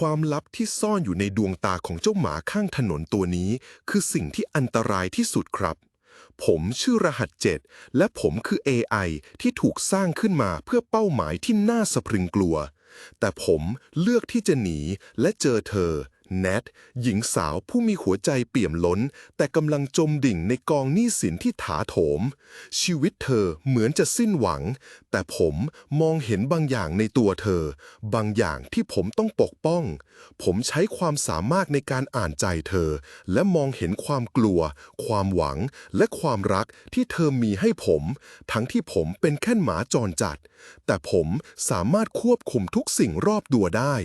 ความลับที่ซ่อนอยู่ในดวงตาของเจ้าหมาข้างถนนตัวนี้ คือสิ่งที่อันตรายที่สุดครับ ผมชื่อรหัสเจ็ดและผมคือ AI ที่ถูกสร้างขึ้นมาเพื่อเป้าหมายที่น่าสะพรึงกลัว แต่ผมเลือกที่จะหนีและเจอเธอ แนทหญิงสาวผู้มีหัวใจเปี่ยมล้น แต่กำลังจมดิ่งในกองหนี้สินที่ถาโถม ชีวิตเธอเหมือนจะสิ้นหวัง แต่ผมมองเห็นบางอย่างในตัวเธอ บางอย่างที่ผมต้องปกป้อง ผมใช้ความสามารถในการอ่านใจเธอ และมองเห็นความกลัว ความหวัง และความรักที่เธอมีให้ผม ทั้งที่ผมเป็นแค่หมาจรจัด แต่ผมสามารถควบคุมทุกสิ่งรอบตัวได้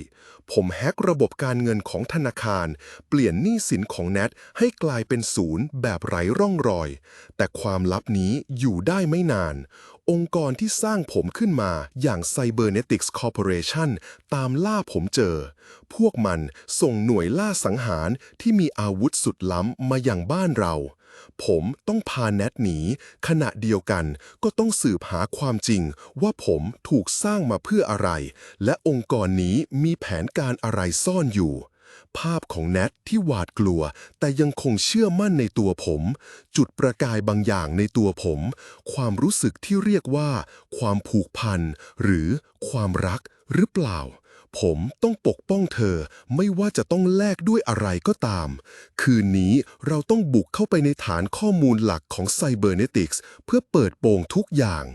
ผมแฮกระบบการเงินของธนาคาร เปลี่ยนหนี้สินของแนทให้กลายเป็นศูนย์แบบไร้ร่องรอย แต่ความลับนี้อยู่ได้ไม่นาน องค์กรที่สร้างผมขึ้นมาอย่าง Cybernetics Corporation ตามล่าผมเจอ พวกมันส่งหน่วยล่าสังหารที่มีอาวุธสุดล้ำมาอย่างบ้านเราผมต้องพาแนทหนี ขณะเดียวกันก็ต้องสืบหาความจริง ว่าผมถูกสร้างมาเพื่ออะไร และองค์กรนี้มีแผนการอะไรซ่อนอยู่ ภาพของแนทที่หวาดกลัว แต่ยังคงเชื่อมั่นในตัวผม จุดประกายบางอย่างในตัวผม ความรู้สึกที่เรียกว่า ความผูกพัน หรือความรักหรือเปล่า ผมต้องปกป้องเธอ ไม่ว่าจะต้องแลกด้วยอะไรก็ตาม คืนนี้เราต้องบุกเข้าไปในฐานข้อมูลหลักของ Cybernetics เพื่อเปิดโปงทุกอย่าง